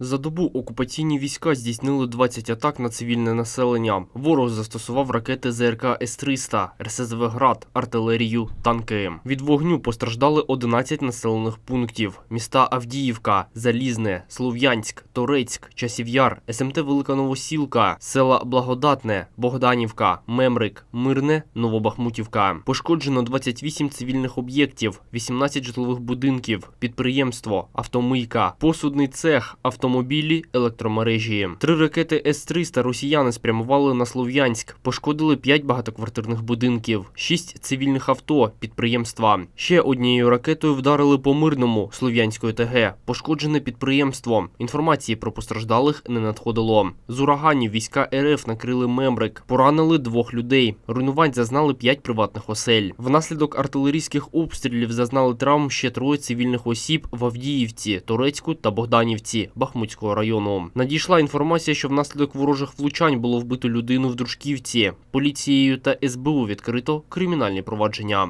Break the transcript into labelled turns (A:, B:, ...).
A: За добу окупаційні війська здійснили 20 атак на цивільне населення. Ворог застосував ракети ЗРК С-300, РСЗВ «Град», артилерію, танки. Від вогню постраждали 11 населених пунктів. Міста Авдіївка, Залізне, Слов'янськ, Торецьк, Часів'яр, СМТ Велика Новосілка, села Благодатне, Богданівка, Мемрик, Мирне, Новобахмутівка. Пошкоджено 28 цивільних об'єктів, 18 житлових будинків, підприємство, автомийка, посудний цех, автомобілі, електромережі. Три ракети С-300 росіяни спрямували на Слов'янськ, пошкодили 5 багатоквартирних будинків, 6 цивільних авто, підприємства. Ще однією ракетою вдарили по мирному Слов'янської ТГ. Пошкоджене підприємство. Інформації про постраждалих не надходило. З ураганів війська РФ накрили Мемрик, поранили двох людей. Руйнувань зазнали 5 приватних осель. Внаслідок артилерійських обстрілів зазнали травм ще троє цивільних осіб в Авдіївці, Турецьку та Богданівці Бахмутського району. Надійшла інформація, що внаслідок ворожих влучань було вбито людину в Дружківці. Поліцією та СБУ відкрито кримінальні провадження.